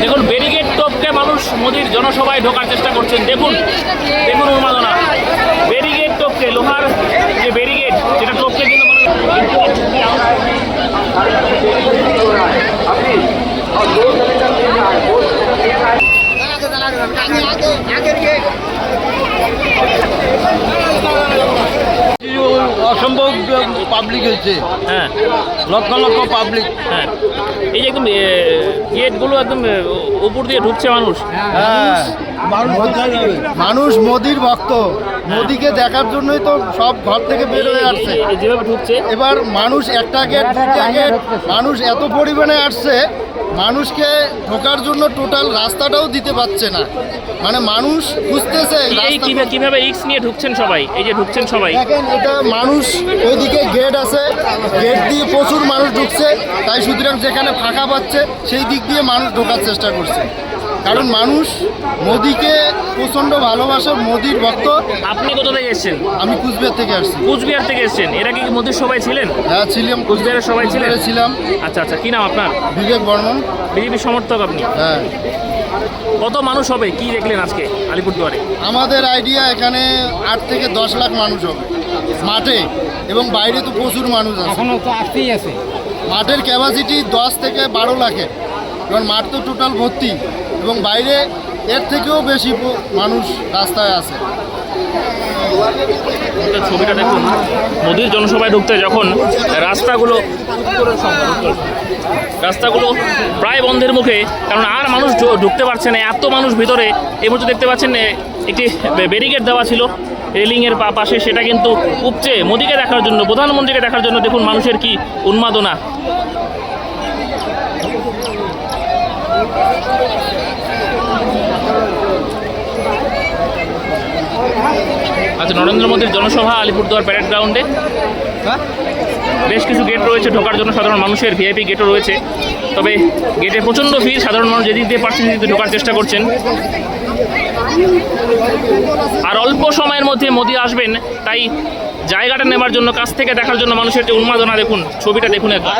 দেখুন ব্যারিকেড টপকে মানুষ মোদির জনসভায় ঢোকার চেষ্টা করছেন। দেখুন দেখুন উন্মাদনা। ব্যারিকেড টপকে, লোহার যে ব্যারিকেড সেটা টপকে কিন্তু মানুষ পাবলিক হয়েছে। হ্যাঁ। লক্ষ লক্ষ পাবলিক হ্যাঁ। এই যে একদম গেটগুলো একদম উপর দিয়ে ঢুকছে মানুষ। হ্যাঁ। মানুষ মোদির ভক্ত। মোদিকে দেখার জন্যই তো সব ঘর থেকে বের হয়ে আসছে। যেভাবে ঢুকছে। এবার মানুষ একটা গেট দুটা গেট মানুষ এত পরিমাণে আসছে মানুষকে ঢোকার জন্য টোটাল রাস্তাটাও দিতে পারছে না। মানে মানুষ বুঝতেছে কীভাবে রিক্স নিয়ে ঢুকছেন সবাই? এই যে ঢুকছেন সবাই। এটা মানুষ ওইদিকে গেট আছে। গেট দিয়ে প্রচুর মানুষ ঢুকছে। তাই সুতরাং যেখানে ফাঁকা পাচ্ছে সেই দিক দিয়ে মানুষ ঢোকার চেষ্টা করছে। কারণ মানুষ মোদিকে প্রচণ্ড ভালোবাসে মোদির ভক্ত। আপনি কোথা থেকে এসেছেন? আমি কুচবিহার থেকে আসছি। কুচবিহার থেকে এসেছেন। এরা কি মোদির সবাই ছিলেন? হ্যাঁ ছিলাম। কুচবিহারের সবাই ছিলেন? ছিলাম। আচ্ছা আচ্ছা। কি নাম আপনার? বিবেক বর্মন। বিজেপি সমর্থক আপনি? হ্যাঁ। কত মানুষ হবে? কি দেখলেন আজকে আলিপুরদুয়ারে? আমাদের আইডিয়া এখানে আট থেকে দশ লাখ মানুষ হবে। মাঠে। এবং বাইরে তো প্রচুর মানুষ আছে। এখনও তো আসতেই আছে। মাঠের ক্যাপাসিটি দশ থেকে বারো লাখের। এবং মাঠ তো টোটাল ভর্তি। এবং বাইরে এর থেকেও বেশি মানুষ রাস্তায় আছে। ছবিটা দেখুন। মোদির জনসভায় ঢুকতে যখন রাস্তাগুলো রাস্তাগুলো প্রায় বন্ধের মুখে কারণ আর মানুষ ঢু- ঢুকতে পারছে না। এত মানুষ ভিতরে। এই মুহূর্তে দেখতে পাচ্ছেন একটি ব্যারিকেড দেওয়া ছিল। রেলিংয়ের পাশে সেটা কিন্তু উপচে মোদিকে দেখার জন্য, প্রধানমন্ত্রীকে দেখার জন্য দেখুন মানুষের কি উন্মাদনা। আচ্ছা নরেন্দ্র মোদীর জনসভা আলিপুরদুয়ার প্যারেড গ্রাউন্ডে বেশ কিছু গেট রয়েছে, ঢোকার জন্য সাধারণ মানুষের ভিআইপি গেটও রয়েছে। তবে গেটে প্রচণ্ড ভিড়, সাধারণ মানুষ যেদিক দিয়ে পারছেন ঢোকার চেষ্টা করছেন। আর অল্প সময়ের মধ্যে মোদি আসবেন, তাই জায়গাটা নেবার জন্য, কাছ থেকে দেখার জন্য মানুষের যে উন্মাদনা, দেখুন, ছবিটা দেখুন একবার।